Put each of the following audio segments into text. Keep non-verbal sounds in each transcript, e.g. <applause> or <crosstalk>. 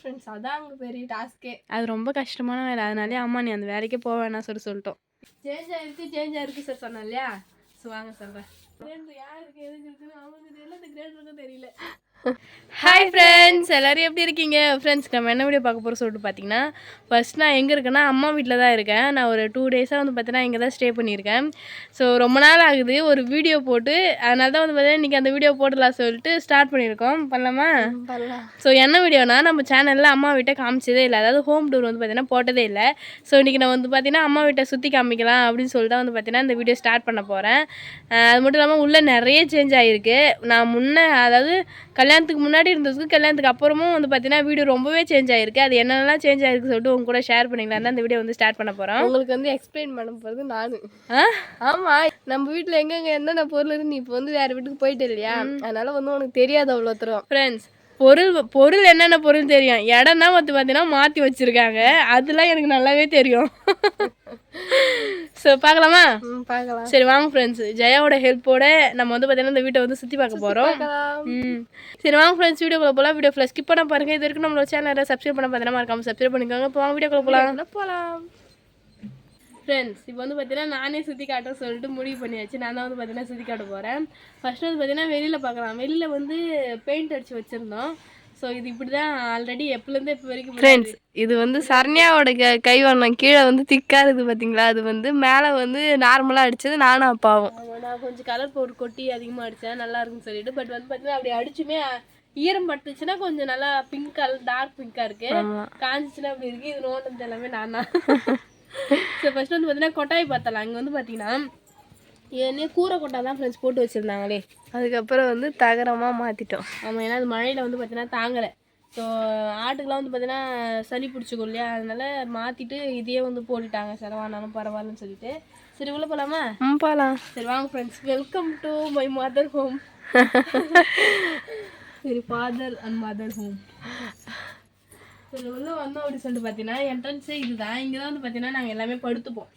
Friends அதான் அங்கே பெரிய டாஸ்க்கே அது ரொம்ப கஷ்டமான வேலை. அதனாலே அம்மா நீ அந்த வேலைக்கே போக வேணாம் சொல்லி சொல்லிட்டோம். சேஞ்ச் ஆயிருக்கு சேஞ்ச் ஆயிருக்கு சார் சொன்னேன் இல்லையா? ஸோ வாங்க சொல்கிறேன் கிரேண்டர் யாருக்கு எதுக்கு இருக்குன்னு அவனுக்கு தெரியல இந்த கிரேண்டருக்கும் தெரியல. ஹாய் ஃப்ரெண்ட்ஸ் எல்லோரும் எப்படி இருக்கீங்க? ஃப்ரெண்ட்ஸ் நம்ம என்ன வீடியோ பார்க்க போகிறோம் சொல்லிட்டு பார்த்தீங்கன்னா ஃபர்ஸ்ட் நான் எங்கே இருக்கேன்னா அம்மா வீட்டில் தான் இருக்கேன். நான் ஒரு டூ டேஸாக வந்து பார்த்தீங்கன்னா இங்கே தான் ஸ்டே பண்ணியிருக்கேன். ஸோ ரொம்ப நாள் ஆகுது. ஒரு வீடியோ போட்டு அதனால தான் வந்து பார்த்தீங்கன்னா இன்றைக்கி அந்த வீடியோ போடலாம் சொல்லிட்டு ஸ்டார்ட் பண்ணியிருக்கோம். பண்ணலாமா? பண்ணலாம். ஸோ என்ன வீடியோனா நம்ம சேனலில் அம்மா வீட்டை காமிச்சதே இல்லை. அதாவது ஹோம் டூர் வந்து பார்த்தீங்கன்னா போட்டதே இல்லை. ஸோ இன்றைக்கி நான் வந்து பார்த்தீங்கன்னா அம்மா வீட்டை சுற்றி காமிக்கலாம் அப்படின்னு சொல்லிட்டு தான் வந்து பார்த்தீங்கன்னா இந்த வீடியோ ஸ்டார்ட் பண்ண போகிறேன் அது மட்டும் இல்லாமல் உள்ளே நிறைய சேஞ்ச் ஆகிருக்கு நான் முன்ன அதாவது கல்யாணத்துக்கு முன்னாடி இருந்ததுக்கு கல்யாணத்துக்கு அப்புறமும் வந்து பார்த்தீங்கன்னா வீடியோ ரொம்பவே சேஞ்ச் ஆகிருக்கு அது என்னென்னலாம் சேஞ்ச் ஆகிருக்கு சொல்லிட்டு உங்க கூட ஷேர் பண்ணிக்கலாம் தான் இந்த வீடியோ வந்து ஸ்டார்ட் பண்ண போகிறோம் உங்களுக்கு வந்து எக்ஸ்பிளைன் பண்ண போகிறது நான். ஆமாம் நம்ம வீட்டில் எங்கெங்க என்னென்ன பொருள் இருந்து நீ இப்போ வந்து வேறு வீட்டுக்கு போயிட்டு இல்லையா? அதனால வந்து உனக்கு தெரியாது அவ்வளோ தூரம். ஃப்ரெண்ட்ஸ் பொருள் பொருள் என்னென்ன பொருள் தெரியும்? இடம் தான் வந்து பார்த்தீங்கன்னா மாற்றி வச்சுருக்காங்க. அதெல்லாம் எனக்கு நல்லாவே தெரியும். ஸோ பார்க்கலாமா? பார்க்கலாம். சரி வாங்க ஃப்ரெண்ட்ஸ் ஜெயாவோட ஹெல்ப்போட நம்ம வந்து பார்த்தீங்கன்னா இந்த வீட்டை வந்து சுற்றி பார்க்க போகிறோம் ம். சரி வாங்க ஃப்ரெண்ட்ஸ் வீடியோக்குள்ள போகலாம் வீடியோ ஃபுல்லாக ஸ்கிப் பண்ண பாருங்க. இது வரைக்கும் நம்மளோட சேனலை சப்ஸ்கிரைப் பண்ண பார்த்தீங்கன்னா மறக்காம சப்ஸ்கிரைப் பண்ணிக்கோங்க. இப்போ வாங்க வீடியோக்குள்ள போகலாம் போகலாம் ஃப்ரெண்ட்ஸ் இப்போ வந்து பார்த்தீங்கன்னா நானே சுற்றி காட்ட சொல்லிட்டு முடிவு பண்ணியாச்சு. நான் தான் வந்து பார்த்தீங்கன்னா சுற்றி காட்ட போகிறேன் ஃபர்ஸ்ட் வந்து பார்த்தீங்கன்னா வெளியில் பார்க்கலாம் வெளியில் வந்து பெயிண்ட் அடித்து வச்சுருந்தோம். ஸோ இது இப்படி தான் ஆல்ரெடி எப்போலேருந்து இப்போ வரைக்கும் ஃப்ரெண்ட்ஸ் இது வந்து சரண்யாவோட க கைவண்ணம் கீழே வந்து திக்காக இருக்குது பார்த்தீங்களா அது வந்து மேலே வந்து நார்மலாக அடிச்சது நானும் அப்பாவும். நான் கொஞ்சம் கலர் பவுடர் கொட்டி அதிகமாக அடித்தேன் நல்லா இருக்குன்னு சொல்லிட்டு பட் வந்து பார்த்தீங்கன்னா அப்படி அடிச்சுமே ஈரம் பட்டுச்சுன்னா கொஞ்சம் நல்லா பிங்க் கலர் டார்க் பிங்காக இருக்கு. ஆமா. காஞ்சிச்சுன்னா அப்படி இருக்கு. இது நோண்டது எல்லாமே நான் தான். <laughs> ஸோ ஃபர்ஸ்ட் வந்து பார்த்தீங்கன்னா கொட்டாய் பார்த்தலாம் இங்கே வந்து பார்த்தீங்கன்னா ஏன்னே கூரை கொட்டா தான் ஃப்ரெண்ட்ஸ் போட்டு வச்சுருந்தாங்களே. அதுக்கப்புறம் வந்து தகரமாக மாற்றிட்டோம் ஆமாம் ஏன்னா அது மழையில் வந்து பார்த்தீங்கன்னா தாங்கலை. ஸோ ஆட்டுக்கெலாம் வந்து பார்த்தீங்கன்னா சளி பிடிச்சிக்கும் இல்லையா? அதனால மாற்றிட்டு இதையே வந்து போட்டுட்டாங்க. செலவானாலும் பரவாயில்லன்னு சொல்லிட்டு. சரி உள்ள போகலாமா ம் போகலாம் சரி வாங்க friends welcome to my mother home சரி ஃபாதர் அண்ட் மதர் ஹோம் சரி உள்ள வந்தோம் அப்படி சொல்லிட்டு பார்த்தீங்கன்னா என்ட்ரன்ஸே இதுதான். இங்கே தான் வந்து பார்த்தீங்கன்னா நாங்கள் எல்லாமே படுத்துப்போம்.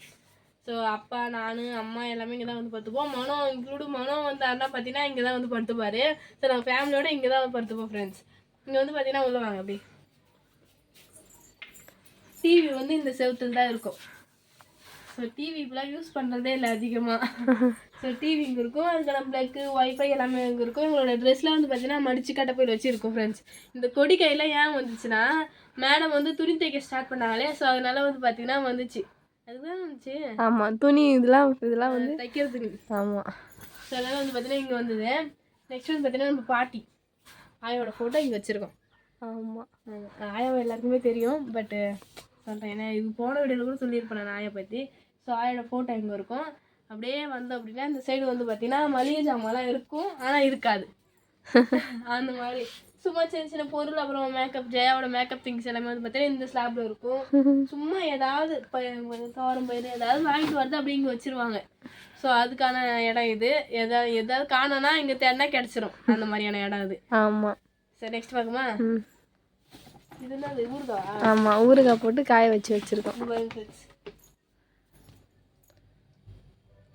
ஸோ அப்பா நான் அம்மா எல்லாமே இங்கே தான் வந்து படுத்துப்போம். மனோ இன்க்ளூடு மனோ வந்தாருன்னா பார்த்தீங்கன்னா இங்கே தான் வந்து படுத்துப்பாரு. ஸோ நாங்கள் ஃபேமிலியோட இங்கே தான் வந்து படுத்துப்போம் ஃப்ரெண்ட்ஸ் இங்கே வந்து பார்த்தீங்கன்னா உள்ள வாங்க அப்படி. டிவி வந்து இந்த செவுத்துல தான் இருக்கும். ஸோ டிவி இப்பெல்லாம் யூஸ் பண்ணுறதே இல்லை அதிகமாக ஸோ டிவி இங்கே இருக்கும். அதுக்கான ப்ளக்கு ஒய்ஃபை எல்லாமே இங்கே இருக்கும். எங்களோட ட்ரெஸ்லாம் வந்து பார்த்தீங்கன்னா மடிச்சு கட்டப்பையில் வச்சுருக்கோம் ஃப்ரெண்ட்ஸ் இந்த கொடி கையில் ஏன் வந்துச்சுன்னா மேடம் வந்து துணி தைக்க ஸ்டார்ட் பண்ணாங்களே. ஸோ அதனால வந்து பார்த்தீங்கன்னா வந்துச்சு. அதுதான் வந்துச்சு. ஆமாம் துணி இதெல்லாம் இதெல்லாம் வந்து தைக்கிற துணி ஆமாம் ஸோ அதனால வந்து பார்த்தீங்கன்னா இங்கே வந்தது. நெக்ஸ்ட் வந்து பார்த்தீங்கன்னா நம்ம பாட்டி. ஆயோட ஃபோட்டோ இங்கே வச்சுருக்கோம். ஆமாம் ஆயாவை எல்லாருக்குமே தெரியும். பட்டு சொல்கிறேன் ஏன்னா இது போன வீடியோவில் கூட சொல்லியிருப்பேன் நான் ஆயை பற்றி ஸோ ஆயோட ஃபோட்டோ இங்கே இருக்கும். அப்படியே வந்தோம் அப்படின்னா இந்த சைடு வந்து பார்த்தீங்கன்னா மளிகை ஜாமான்லாம் இருக்கும் ஆனால் இருக்காது. அந்த மாதிரி. சும்மா சின்ன சின்ன பொருள் அப்புறம் மேக்கப் ஜெயாவோட மேக்கப் திங்ஸ் எல்லாமே வந்து பார்த்தீங்கன்னா இந்த ஸ்லாப்ல இருக்கும். சும்மா ஏதாவது தோரம் பயிர் ஏதாவது வாங்கிட்டு வரது அப்படி இங்கே வச்சிருவாங்க. ஸோ அதுக்கான இடம் இது. எதாவது எதாவது காணோன்னா இங்கே தேடினா கிடச்சிரும். அந்த மாதிரியான இடம் இது ஆமாம் சரி நெக்ஸ்ட் பார்க்குமா இது அது ஊருதா ஆமாம் ஊறுகாய் போட்டு காய வச்சு வச்சுருக்கோம்.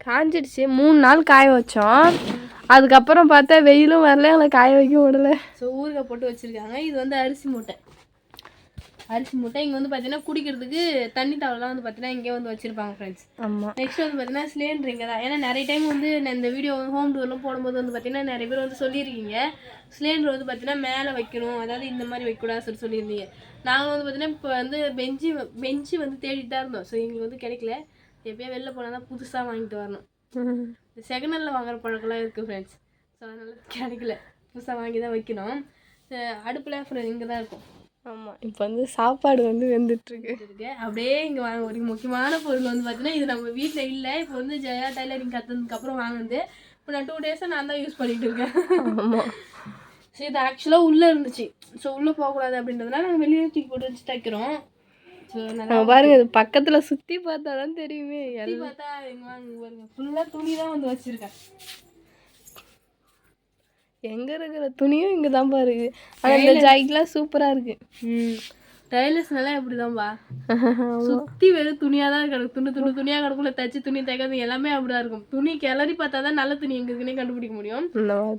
காஞ்சிடுச்சு. மூணு நாள் காய வச்சோம். அதுக்கப்புறம் பார்த்தா வெயிலும் வரல எங்களை காய வைக்க விடல. ஸோ ஊறுகாய் போட்டு வச்சுருக்காங்க. இது வந்து அரிசி மூட்டை. அரிசி மூட்டை இங்கே வந்து பார்த்தீங்கன்னா குடிக்கிறதுக்கு தண்ணி தவளைலாம் வந்து பார்த்தீங்கன்னா இங்கே வந்து வச்சுருப்பாங்க ஃப்ரெண்ட்ஸ் ஆமாம் நெக்ஸ்ட் வந்து பார்த்தீங்கன்னா சிலிண்டர் இங்கே தான். ஏன்னா நிறைய டைம் வந்து நான் இந்த வீடியோ ஹோம் டூர்லாம் போடும்போது வந்து பார்த்தீங்கன்னா நிறைய பேர் வந்து சொல்லியிருக்கீங்க. சிலிண்டர் வந்து பார்த்தீங்கன்னா மேலே வைக்கணும். அதாவது இந்த மாதிரி வைக்கக்கூடாது சொல்லி சொல்லியிருந்தீங்க. நாங்கள் வந்து பார்த்தீங்கன்னா இப்போ வந்து பெஞ்சு பெஞ்சு வந்து தேடிட்டு தான் இருந்தோம். ஸோ எங்களுக்கு வந்து கிடைக்கல. எப்படியா வெளில போனால் தான் புதுசாக வாங்கிட்டு வரணும். செகண்ட் ஹேண்டில் வாங்குற பழக்கம்லாம் இருக்குது ஃப்ரெண்ட்ஸ் ஸோ அதனால கிடைக்கல. புதுசாக வாங்கி தான் வைக்கணும். அடுப்பில் ஃப்ரெண்ட் இங்கே தான் இருக்கும். ஆமாம் இப்போ வந்து சாப்பாடு வந்து வெந்துட்டுருக்கு. இருக்கு. அப்படியே இங்கே வாங்க ஒரு முக்கியமான பொருள் வந்து பார்த்தீங்கன்னா இது நம்ம வீட்டில் இல்லை. இப்போ வந்து ஜெயா டைலரிங் கற்றுனதுக்கு அப்புறம் வாங்குனது. இப்போ நான் டூ டேஸாக நான் தான் யூஸ் பண்ணிட்டு இருக்கேன். ஆமாம் ஸோ இது ஆக்சுவலாக உள்ளே இருந்துச்சு. ஸோ உள்ளே போகக்கூடாது அப்படின்றதுனால நாங்கள் வெளியே தூக்கி போட்டு வச்சு தைக்கிறோம். பாருங்க இது பக்கத்தில் சுற்றி பார்த்தா தான் தெரியுமே சுத்தி பார்த்தா ஃபுல்லாக துணி தான் வந்து வச்சிருக்கேன். எங்கே இருக்கிற துணியும் இங்கே தான் பாருங்க. ஆனால் இந்த ஜாக்கெட்லாம் சூப்பராக இருக்குது ம். டைலர்ஸ்னால அப்படிதான்பா. சுத்தி வெறும் துணியா தான் கிடக்கும் துணி துணி துணியா கிடக்குள்ள தச்சு துணி தைக்கிறது எல்லாமே அப்படிதான் இருக்கும். துணி கிளறி பார்த்தா தான் நல்ல துணி எங்க இருக்குன்னே கண்டுபிடிக்க முடியும்.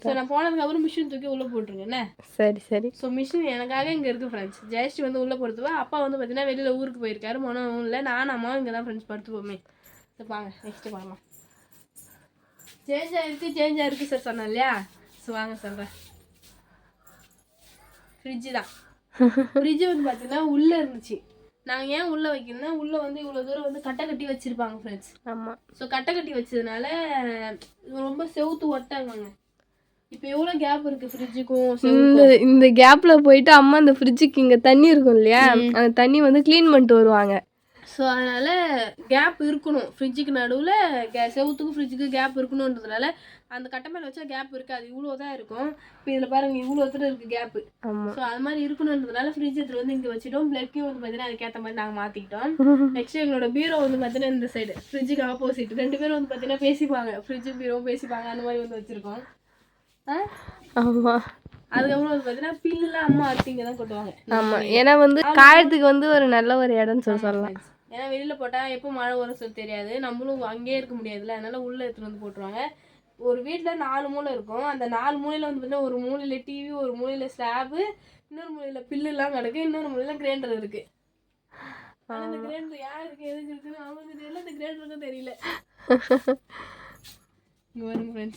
ஸோ நான் போனதுக்கு அப்புறம் மிஷின் தூக்கி உள்ள போட்டுருங்க சரி சரி. ஸோ மிஷின் எனக்காக இங்கே இருக்குது ஃப்ரெண்ட்ஸ் ஜெயஸ்ரீ வந்து உள்ளே படுத்துவா அப்பா வந்து பார்த்தீங்கன்னா வெளியில் ஊருக்கு போயிருக்காரு மொனம் இல்லை நானும் அம்மாவும் இங்கே தான் ஃப்ரெண்ட்ஸ் படுத்துப்போமே வாங்க நெக்ஸ்ட்டு பார்க்கலாம் சேஞ்ச் ஆயிருக்கு சேஞ்ச் ஆயிருக்கு சார் சொன்னேன் இல்லையா? ஸோ வாங்க சொல்கிறேன் ஃப்ரிட்ஜு தான். ஃப்ரிட்ஜு வந்து பார்த்தீங்கன்னா உள்ளே இருந்துச்சு. நாங்கள் ஏன் உள்ளே வைக்கணும்னா உள்ளே வந்து இவ்வளோ தூரம் வந்து கட்டை கட்டி வச்சுருப்பாங்க ஃப்ரெண்ட்ஸ் ஆமா. ஸோ கட்டை கட்டி வச்சதுனால ரொம்ப செவுத்து ஒட்டாங்க இப்போ எவ்வளோ கேப் இருக்குது ஃப்ரிட்ஜுக்கும் இந்த இந்த கேப்ல போயிட்டு அம்மா இந்த ஃப்ரிட்ஜுக்கு இங்க தண்ணி இருக்கும் இல்லையா? அந்த தண்ணி வந்து க்ளீன் பண்ணிட்டு வருவாங்க. ஸோ அதனால் கேப் இருக்கணும். ஃப்ரிட்ஜுக்கு நடுவில் கே செவுத்துக்கும் ஃப்ரிட்ஜுக்கு கேப் இருக்கணுன்றதுனால அந்த கட்டை மேலே வச்சா கேப் இருக்காது. இவ்வளோ தான் இருக்கும். இப்போ இதில் பாருங்க இவ்வளோ தூரம் இருக்குது கேப்பு ஸோ அது மாதிரி இருக்கணுன்றதுனால ஃப்ரிட்ஜ் எடுத்துகிட்டு வந்து இங்கே வச்சுட்டோம். பிளக்கையும் வந்து பார்த்தீங்கன்னா அதுக்கேற்ற மாதிரி நாங்கள் மாற்றிக்கிட்டோம் நெக்ஸ்ட் <laughs> எங்களோட பீரோ வந்து பார்த்தீங்கன்னா இந்த சைடு ஃப்ரிட்ஜுக்கு ஆப்போசிட் ரெண்டு பேரும் வந்து பார்த்தீங்கன்னா பேசிப்பாங்க. ஃப்ரிட்ஜு பீரோ பேசிப்பாங்க. அந்த மாதிரி வந்து வச்சுருக்கோம். ஆ? ஆமா. அதுக்கப்புறம் வந்து பார்த்தீங்கன்னா பில்லுலாம் அம்மா அடுத்து இங்கே தான் கொட்டுவாங்க. ஆமா. ஏன்னா வந்து காயத்துக்கு வந்து ஒரு நல்ல ஒரு இடம்னு சொல்லி சொல்லலாம். ஏன்னா வெளியில போட்டா எப்போ மழை வரும் சொல்லி தெரியாது. நம்மளும் அங்கேயே இருக்க முடியாதுல்ல. அதனால உள்ள எடுத்துட்டு வந்து போட்டுருவாங்க. ஒரு வீட்ல நாலு மூலை இருக்கும். அந்த நாலு மூலையில வந்து பார்த்தீங்கன்னா ஒரு மூலையில டிவி ஒரு மூலையில ஸ்லாபு இன்னொரு மூலையில பில்லுலாம் கிடக்கு. இன்னொரு மூலையில கிரைண்டர் இருக்கு. ஆனா இந்த கிரைண்டர் யாருக்கு எதுக்கு இருக்குன்னு அவங்களுக்கு தெரியல. இந்த கிரைண்டருக்கும் தெரியல.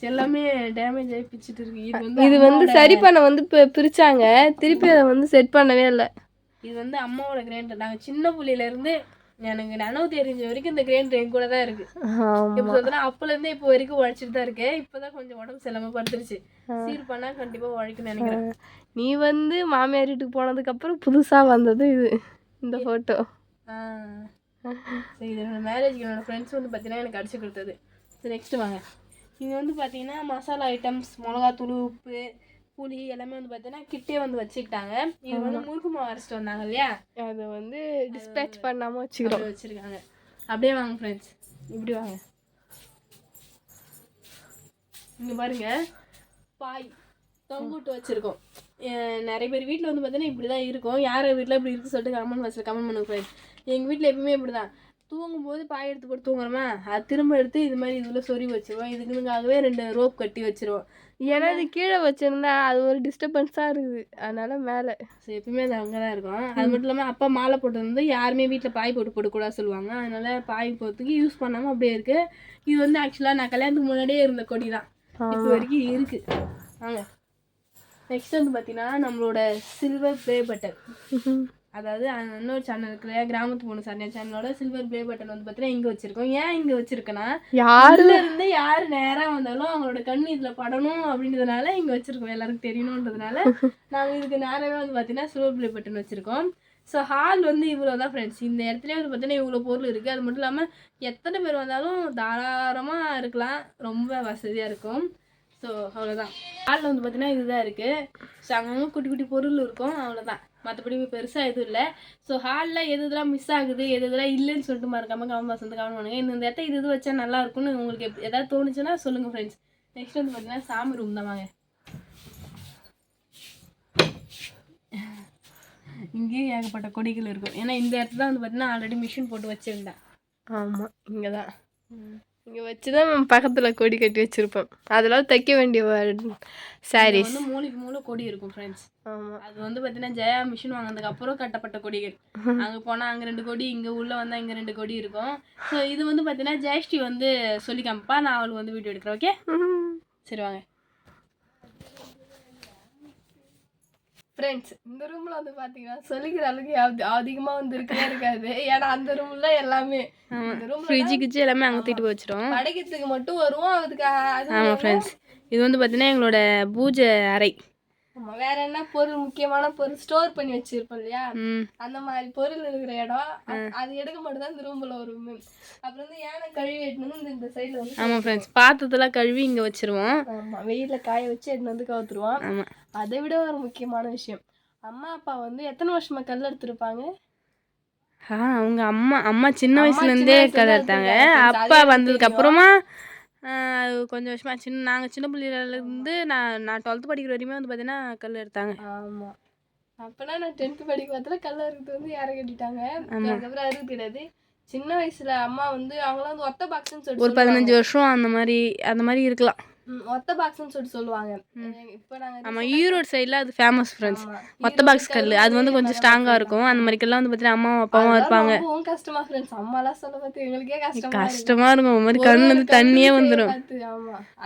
எல்லாமே டேமேஜ் ஆகி பிச்சுட்டு இருக்கு. இது வந்து இது வந்து சரி பண்ண வந்து பிரிச்சாங்க. திருப்பி அதை வந்து செட் பண்ணவே இல்லை. இது வந்து அம்மாவோட கிரைண்டர் நாங்கள் சின்ன புள்ளையில இருந்து எனக்கு நனவு தெரிஞ்ச வரைக்கும் இந்த கிரைண்டர் என் கூட தான் இருக்கு. இப்போ சொல்றேன்னா அப்பல இருந்தே இப்போ வரைக்கும் உழைச்சிட்டு தான் இருக்கேன். இப்பதான் கொஞ்சம் உடம்பு செல்லாம படுத்துருச்சு சீர் பண்ணா கண்டிப்பா உழைக்கும்னு நினைக்கிறேன். நீ வந்து மாமியார் வீட்டுக்கு போனதுக்கு அப்புறம் புதுசா வந்தது இது இந்த போட்டோ. சரி இது என்னோட மேரேஜ்க்கு என்னோட ஃப்ரெண்ட்ஸ் வந்து பார்த்தீங்கன்னா எனக்கு அடிச்சு கொடுத்தது. சரி நெக்ஸ்ட் வாங்க. இங்கே வந்து பார்த்தீங்கன்னா மசாலா ஐட்டம்ஸ் மிளகாத்தூள் உப்பு புளி எல்லாமே வந்து பார்த்தீங்கன்னா கிட்டே வந்து வச்சுக்கிட்டாங்க. இது வந்து முறுக்கு மாவு அரைச்சிட்டு வந்தாங்க இல்லையா? அதை வந்து டிஸ்பேச் பண்ணாம வச்சுக்கிறோம். வச்சிருக்காங்க. அப்படியே வாங்க ஃப்ரெண்ட்ஸ் இப்படி வாங்க. இங்க பாருங்க. பாய். தொங்குட்டு வச்சிருக்கோம். நிறைய பேர் வீட்டில் வந்து பார்த்தீங்கன்னா இப்படி தான் இருக்கும். யார் வீட்டில் இப்படி இருக்கு சொல்லிட்டு கமெண்ட் பாக்ஸில் கமெண்ட் பண்ணுங்க ஃப்ரெண்ட்ஸ் எங்கள் வீட்டில் எப்பவுமே இப்படி தான் தூங்கும்போது பாய் எடுத்து போட்டு தூங்குறோமா? அது திரும்ப எடுத்து இது மாதிரி இதில் சொறி வச்சிருவோம். இதுக்குனுக்காகவே ரெண்டு ரோப் கட்டி வச்சிருவோம். ஏன்னா இது கீழே வச்சிருந்தா அது ஒரு டிஸ்டர்பன்ஸா இருக்குது. அதனால மேலே. ஸோ எப்பயுமே அது அங்கே தான் இருக்கும். அது மட்டும் இல்லாமல் அப்பா மாலை போட்டு வந்து யாருமே வீட்டில் பாய் போட்டு போடக்கூடாது சொல்லுவாங்க. அதனால பாய் போகிறதுக்கு யூஸ் பண்ணாமல் அப்படியே இருக்கு. இது வந்து ஆக்சுவலாக நான் கல்யாணத்துக்கு முன்னாடியே இருந்த கொடி தான் இப்போ வரைக்கும் இருக்கு. வாங்க. நெக்ஸ்ட் வந்து பார்த்தீங்கன்னா நம்மளோட சில்வர் ப்ளே பட்டன் அதாவது இன்னொரு சேனல் இருக்கிற கிராமத்து பொண்ணு சண்டை சேனலோட சில்வர் ப்ளே பட்டன் வந்து பார்த்தீங்கன்னா இங்கே வச்சிருக்கோம். ஏன் இங்கே வச்சிருக்கேன்னா யாரு? உள்ள இருந்து யார் நேரா வந்தாலும் அவங்களோட கண் இதுல படணும் அப்படின்றதுனால இங்க வச்சிருக்கோம். எல்லாருக்கும் தெரியணுன்றதுனால நாங்க இதுக்கு நேரமே வந்து பாத்தீங்கன்னா சில்வர் பிளே பட்டன் வச்சிருக்கோம். ஸோ ஹால் வந்து இவ்வளோ தான் ஃப்ரெண்ட்ஸ் இந்த இடத்துல வந்து பார்த்தீங்கன்னா இவ்வளோ பொருள் இருக்குது அது மட்டும் இல்லாமல் எத்தனை பேர் வந்தாலும் தாராளமாக இருக்கலாம். ரொம்ப வசதியாக இருக்கும். ஸோ அவ்வளோதான் ஹாலில் வந்து பார்த்தீங்கன்னா இதுதான் இருக்குது ஸோ அங்கங்கே குட்டி குட்டி பொருள் இருக்கும். அவ்வளோதான் மற்றபடி பெருசாக எதுவும் இல்லை. ஸோ ஹாலில் எது இதெல்லாம் மிஸ் ஆகுது எது இதெல்லாம் இல்லைன்னு சொல்லிட்டு மறக்காம கவனம் பாஸ் வந்து கவனம் பண்ணுங்க. இந்த இடத்த இது இது வச்சா நல்லா இருக்கும்னு உங்களுக்கு எதாவது தோணுச்சுன்னா சொல்லுங்கள் ஃப்ரெண்ட்ஸ் நெக்ஸ்ட் வந்து பார்த்தீங்கன்னா சாமி ரூம் தான் வாங்க. இங்கேயும் ஏகப்பட்ட கொடிகள் இருக்கும். ஏன்னா இந்த இடத்துல வந்து பார்த்தீங்கன்னா ஆல்ரெடி மிஷின் போட்டு வச்சுருந்தேன். ஆமா இங்கதான். இங்க வச்சுதான் நம்ம பக்கத்துல கொடி கட்டி வச்சிருப்போம். அதெல்லாம் தைக்க வேண்டிய சாரீஸ் வந்து மூளைக்கு மூளை கொடி இருக்கும் ஃப்ரெண்ட்ஸ் ஆமா. அது வந்து பார்த்தீங்கன்னா ஜெயா மிஷின் வாங்கினதுக்கு அப்புறம் கட்டப்பட்ட கொடிகள். <laughs> அங்கே போனால் அங்கே ரெண்டு கொடி இங்கே உள்ள வந்தால் இங்கே ரெண்டு கொடி இருக்கும். ஸோ இது வந்து பார்த்தீங்கன்னா ஜெயஸ்ரீ வந்து சொல்லி காமிப்பா. நான் அவளுக்கு வந்து வீடியோ எடுக்கிறேன் ஓகே <laughs> சரி வாங்க. ஃப்ரெண்ட்ஸ் இந்த ரூம்ல வந்து பாத்தீங்கன்னா சொல்லிக்கிற அளவுக்கு அது அதிகமா வந்து இருக்கவே இருக்காது. ஏன்னா அந்த ரூம்ல எல்லாமே இந்த ரூம்ல ஃப்ரிட்ஜு கிச்சு எல்லாமே அங்கே தூக்கிட்டு வச்சிடும் படைக்கிறதுக்கு மட்டும் வருவோம் அதுக்கு அது ஆமாம் ஃப்ரெண்ட்ஸ் இது வந்து பார்த்தீங்கன்னா எங்களோட பூஜை அறை. ஆமா, வேற என்ன பொருள் முக்கியமான பொருள் ஸ்டோர் பண்ணி வச்சிருப்போம் இல்லையா? அந்த மாதிரி பொருள் இருக்கிற இடம் அது எடுக்க மட்டும் தான் இந்த ரூம்ல வரும் அப்புறம் வந்து யானை கழுவி வந்து இந்த சைடுல வந்து ஆமாம் ஃப்ரெண்ட்ஸ் பாத்திரத்தெல்லாம் கழுவி இங்கே வச்சிருவோம். ஆமா வெயில்ல காய வச்சு எடுத்துன்னு வந்து கவுத்துருவோம். அதை விட ஒரு முக்கியமான விஷயம். அம்மா அப்பா வந்து எத்தனை வருஷமா கல் எடுத்திருப்பாங்க அவங்க அம்மா அம்மா சின்ன வயசுல கதை இருந்தே எடுத்தாங்க எடுத்திருக்காங்க. அப்பா வந்ததுக்கு. அப்புறமா கொஞ்சம் வருஷமா சின்ன நாங்கள் சின்ன பிள்ளையிலேருந்து நான் நான் டுவெல்த்து படிக்கிற வரையுமே வந்து பார்த்தீங்கன்னா கல் எடுத்தாங்க. ஆமா. அப்பனா நான் டென்த் படிக்க பார்த்தல கல்ல இருக்கிறது வந்து யாரை கட்டிட்டாங்க. அதுக்கப்புறம் அறுபது கிடையாது சின்ன வயசுல அம்மா வந்து அவங்களாம் வந்து ஒத்த பாக்ஸ்னு சொல்லிட்டு ஒரு பதினஞ்சு வருஷம் அந்த மாதிரி அந்த மாதிரி இருக்கலாம். ஒத்த பாக்ஸ்னு சொல்லிட்டு சொல்லுவாங்க. இப்போ நாங்க ஆமாம் ஈரோடு சைடில் அது ஃபேமஸ் ஃப்ரெண்ட்ஸ். மொத்த பாக்ஸ் கல் அது வந்து கொஞ்சம் ஸ்ட்ராங்காக இருக்கும். அந்த மாதிரி கல்லாம் வந்து பார்த்தீங்கன்னா அம்மாவும் அப்பாவும் இருப்பாங்க. கஷ்டமா ஃப்ரெண்ட்ஸ் அம்மாலாம் சொல்ல பார்த்து எங்களுக்கே கஷ்டமா கஷ்டமா இருக்கும். ஒரு மாதிரி கண்ணு வந்து தண்ணியே வந்துடும்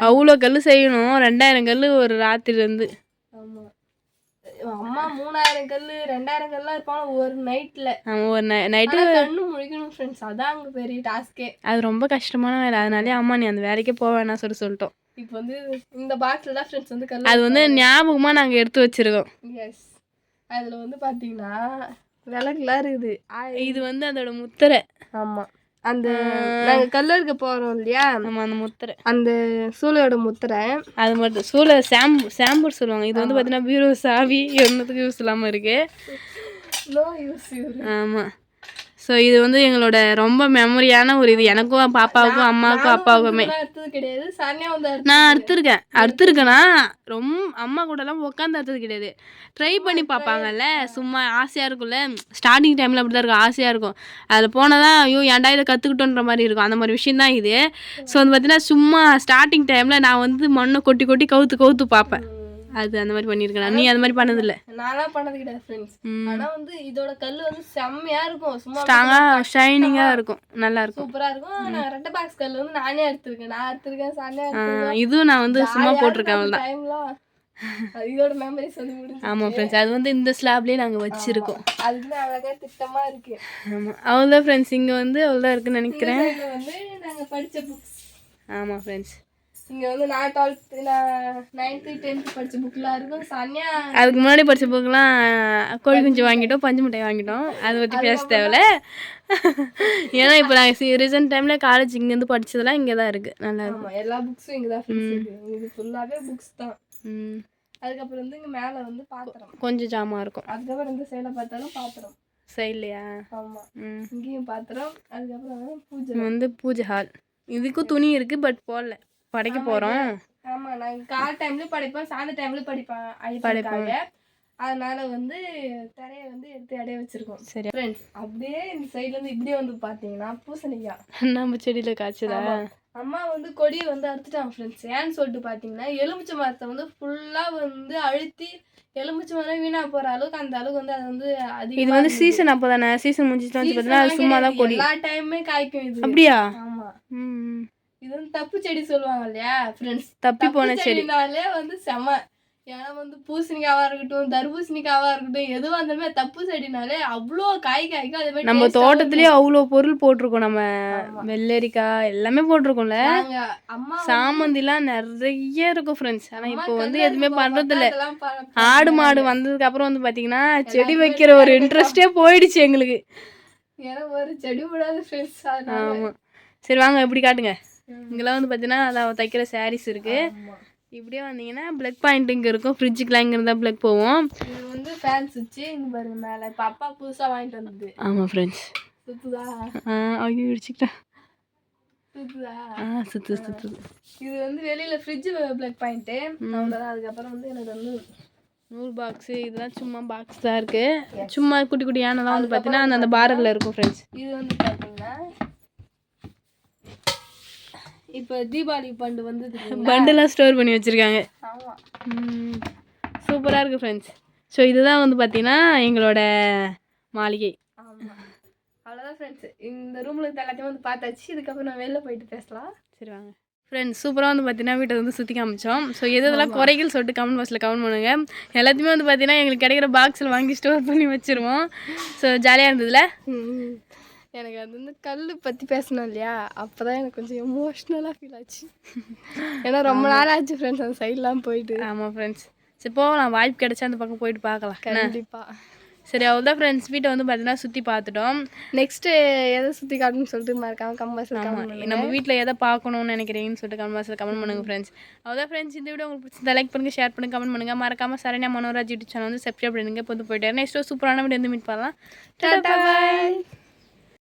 அவ்வளோ கல் செய்யணும். ரெண்டாயிரம் கல் ஒரு ராத்திரிலேருந்து ஆமா. அம்மா மூணாயிரம் கல்லு ரெண்டாயிரம் கல்லாம் இருப்பாங்க ஒரு நைட்ல ஒரு நைட்டு கண்ணு முழிக்கணும் ஃப்ரெண்ட்ஸ் அதான் அங்க பெரிய டாஸ்கே அது ரொம்ப கஷ்டமான வேலை. அதனாலே அம்மா நீ அந்த வேலைக்கே வேணாம் சொல்லி சொல்லிட்டோம். இப்போ வந்து இந்த பாக்ஸ்ல தான் ஃப்ரெண்ட்ஸ் வந்து கல்லு அது வந்து ஞாபகமாக நாங்கள் எடுத்து வச்சிருக்கோம். எஸ் அதுல வந்து பாத்தீங்கன்னா விளக்குலாம் இருக்குது. இது வந்து அதோட முத்திரை. ஆமா. அந்த நாங்க கல்லறுக்க போறோம் இல்லையா? ஆமாம் அந்த முத்திரை. அந்த சூளையோட முத்திரை. அது மட்டும் சூளை சாம்பு சாம்பூர் சொல்லுவாங்க. இது வந்து பார்த்தீங்கன்னா பீரோ சாவி ஒன்றுத்துக்கு யூஸ் இல்லாமல் இருக்கு. நோ யூஸ் ஆமாம் ஸோ இது வந்து எங்களோட ரொம்ப மெமரியான ஒரு இது. எனக்கும் பாப்பாவுக்கும் அம்மாவுக்கும் அப்பாவுக்குமே. கிடையாது. நான் அறுத்துருக்கேன். அறுத்துருக்கேனா ரொம்ப அம்மா கூடலாம் உட்காந்து அறுத்தது கிடையாது. ட்ரை பண்ணி பார்ப்பாங்கல்ல சும்மா ஆசையாக இருக்கும்ல. ஸ்டார்டிங் டைமில் அப்படி தான் இருக்கும். ஆசையாக இருக்கும். அதில் போனால் தான் ஐயோ ஏன்டா இதை கற்றுக்கிட்டோன்ற மாதிரி இருக்கும். அந்த மாதிரி விஷயம் தான் இது. ஸோ வந்து பார்த்தீங்கன்னா சும்மா ஸ்டார்டிங் டைமில் நான் வந்து மண்ணை கொட்டி கொட்டி கவுத்து கவுத்து பார்ப்பேன் அது அந்த மாதிரி பண்ணியிருக்கேன் நீ அந்த மாதிரி பண்ணதில்ல. நான்லாம் பண்ணது கிடையாது ஃப்ரெண்ட்ஸ் ம். ஆனா வந்து இதோட கல்லு வந்து செம்மையா இருக்கும். சும்மா ஸ்ட்ராங்காக ஷைனிங்காக இருக்கும். நல்லா இருக்கும். சூப்பரா இருக்கும். நான் ரெட்டை பாக்ஸ் கல்லு வந்து நானே எடுத்திருக்கேன். நான் எடுத்திருக்கேன் ஆ, இதுவும் நான் வந்து சும்மா போட்டிருக்கேன் அவ்வளோதான் டைம்லாம் இதோட மெமரிஸ் வந்து முடிஞ்சு ஆமாம் ஃப்ரெண்ட்ஸ் அது வந்து இந்த ஸ்லாப்லேயே நாங்கள் வச்சுருக்கோம். அதுக்கு அழகா திட்டமா இருக்கு. ஆமாம் அவ்வளோதான் ஃப்ரெண்ட்ஸ் இங்கே வந்து அவ்வளோதான் இருக்குன்னு நினைக்கிறேன். வந்து நாங்க படிச்ச புக்ஸ் ஆமாம் ஃப்ரெண்ட்ஸ் இங்க வந்து நான் டுவெல்த் நான் நைன்த்து டென்த் படிச்ச புக்லாம் இருக்கும். சனியா அதுக்கு முன்னாடி படித்த புக்கெலாம் கோழி குஞ்சு வாங்கிட்டோம் பஞ்சு மிட்டாய் வாங்கிட்டோம். அதை பற்றி பேச தேவையில்ல. ஏன்னா இப்போ நாங்கள் ரீசெண்ட் டைமில் காலேஜ் இங்கேருந்து படிச்சதெல்லாம் இங்கே தான் இருக்குது நல்லா இருக்கும். எல்லா புக்ஸும் இங்க தான் இது ஃபுல்லாவே புக்ஸ் தான். அதுக்கப்புறம் வந்து இங்க மேல வந்து பாத்திரம். கொஞ்சம் ஜாமான் இருக்கும். அதுக்கப்புறம் இந்த சைடுல பார்த்தாலும் பாத்திரம். சைட்லையா ஆமா. ம். இங்கேயும் பாத்திரம் அதுக்கப்புறம் வந்து பூஜை. வந்து பூஜை ஹால் இதுக்கும் துணி இருக்குது பட் போடல. படைக்க போகிறோம் ஆமா நான் கால் டைம்லயும் படிப்பேன் சாயந்த டைம்லயும் படிப்பேன் அழிப்பாங்க அதனால வந்து தரைய வந்து எடுத்து இடைய வச்சிருக்கோம். சரி. ஃப்ரெண்ட்ஸ் அப்படியே இந்த சைடுல இருந்து இப்படியே வந்து பாத்தீங்கன்னா பூசணிக்காய் நம்ம செடியில் காய்ச்சதா? அம்மா வந்து கொடியை வந்து அறுத்துட்டாங்க ஃப்ரெண்ட்ஸ் ஏன்னு சொல்லிட்டு பார்த்தீங்கன்னா எலுமிச்சை மரத்தை வந்து ஃபுல்லாக வந்து அழுத்தி எலுமிச்சை மரம் வீணா போகிற அளவுக்கு அந்த அளவுக்கு வந்து அது வந்து இது அதிகமாக வந்து சீசன் அப்போ தானே சீசன் முடிஞ்சிட்டு வந்து பார்த்தீங்கன்னா சும்மா தான் கொடி. எல்லா டைமுமே காய்க்கும் இது. அப்படியா? ஆமா. ம். இது வந்து தப்பு செடி சொல்லுவாங்க இல்லையா ஃப்ரெண்ட்ஸ் தப்பி போன செடி. செடினாலே வந்து செம. ஏன்னா வந்து பூசணிக்காவா இருக்கட்டும் தர்பூசணிக்காவா இருக்கட்டும் எதுவா இருந்தாலுமே தப்பு செடினாலே அவ்வளோ காய் காய்க்கும் அதே மாதிரி நம்ம தோட்டத்திலேயே அவ்வளோ பொருள் போட்டிருக்கோம். நம்ம வெள்ளரிக்காய் எல்லாமே போட்டிருக்கோம்ல. அம்மா சாமந்திலாம் நிறைய இருக்கும் ஃப்ரெண்ட்ஸ் ஆனால் இப்போ வந்து எதுவுமே இருக்கும் பண்றது பார்த்தா இல்ல அதெல்லாம் பா- ஆடு மாடு வந்ததுக்கு அப்புறம் வந்து பாத்தீங்கன்னா செடி வைக்கிற ஒரு இன்ட்ரெஸ்டே போயிடுச்சு எங்களுக்கு. ஏன்னா ஒரு செடி விடாது ஃப்ரெண்ட்ஸ் அதனால. ஆமா. சரி வாங்க இப்படி காட்டுங்க. இங்கெல்லாம் வந்து பார்த்தீங்கன்னா அதான் தைக்கிற சாரீஸ் இருக்கு. ஆமா. இப்படியே வந்தீங்கன்னா பிளக் பாயிண்ட் இங்கே இருக்கும். ஃப்ரிட்ஜுக்குலாம் இங்கே இருந்தால் பிளக் போவோம். இது வந்து ஃபேன் சுவிட்ச் இங்க பாருங்க மேல. இப்ப அப்பா புதுசா வாங்கிட்டு வந்தது. ஆமாம் ஃப்ரெண்ட்ஸ் சுத்துதா? ஐயோ இடிச்சுக்கிட்டேன் சுத்துதா? ஆ சுத்து சுத்துது இது வந்து வெளியில ஃப்ரிட்ஜ் பிளக் பாயிண்ட் அவ்வளவுதான். அதுக்கப்புறம் வந்து எனக்கு வந்து நூல் பாக்ஸு இதெல்லாம் சும்மா பாக்ஸ் தான் இருக்குது சும்மா குட்டி குட்டி யானைலாம் வந்து பார்த்தீங்கன்னா அந்த அந்த பாரதில் இருக்கும் ஃப்ரெண்ட்ஸ் இது வந்து பாத்தீங்கன்னா இப்ப தீபாவளி பண்டு வந்தது பண்டெல்லாம் ஸ்டோர் பண்ணி வச்சுருக்காங்க. சூப்பராக இருக்குது ஃப்ரெண்ட்ஸ் ஸோ இதுதான் வந்து பார்த்தீங்கன்னா எங்களோட மாளிகை. ஆமா. அவ்வளவுதான் ஃப்ரெண்ட்ஸ் இந்த ரூம்ல எல்லாத்தையும் வந்து பார்த்தாச்சு. இதுக்கப்புறம் நான் வெளில போயிட்டு பேசலாம். சரி வாங்க. ஃப்ரெண்ட்ஸ் சூப்பராக வந்து பார்த்தீங்கன்னா வீட்டை வந்து சுற்றி காமிச்சோம். ஸோ எது எதெல்லாம் குறைகள் சொல்லிட்டு கமெண்ட் பாக்ஸில் கமெண்ட் பண்ணுங்க. எல்லாத்தையுமே வந்து பார்த்தீங்கன்னா எங்களுக்கு கிடைக்கிற பாக்ஸில் வாங்கி ஸ்டோர் பண்ணி வச்சுருவோம். ஸோ ஜாலியாக இருந்ததுல? எனக்கு அது வந்து கல் பற்றி பேசணும் இல்லையா? அப்போ தான் எனக்கு கொஞ்சம் எமோஷ்னலாக ஃபீல் ஆச்சு. ஏன்னா ரொம்ப நாள் ஆச்சு ஃப்ரெண்ட்ஸ் அந்த சைட்லாம் போயிட்டு. ஆமாம் ஃப்ரெண்ட்ஸ் சரி போகலாம். வாய்ப்பு கிடைச்சா அந்த பக்கம் போயிட்டு பார்க்கலாம். கண்டிப்பாக சரி அவ்வளோதான் ஃப்ரெண்ட்ஸ் வீட்டை வந்து பார்த்தீங்கன்னா சுற்றி பார்த்துட்டோம். நெக்ஸ்ட்டு எதை சுற்றி காட்டணும்னு சொல்லிட்டு மறக்காம கமெண்ட் நம்ம வீட்டில் எதை பார்க்கணும்னு நினைக்கிறீங்கன்னு சொல்லிட்டு கமெண்ட் பாக்ஸில் கமெண்ட் பண்ணுங்க ஃப்ரெண்ட்ஸ் அவ்வளோதான் ஃப்ரெண்ட்ஸ் இந்த வீடியோ உங்களுக்கு பிடிச்சிருந்தா லைக் பண்ணுங்க ஷேர் பண்ணுங்க கமெண்ட் பண்ணுங்க. மறக்காம சரண்யா மனோராஜ் யூடியூப் சேனல் வந்து சப்ஸ்கிரைப் பண்ணுங்க பொது போயிட்டு நெக்ஸ்ட் சூப்பரான வீடியோ வந்து மீட் பண்ணலாம். டாடா பாய்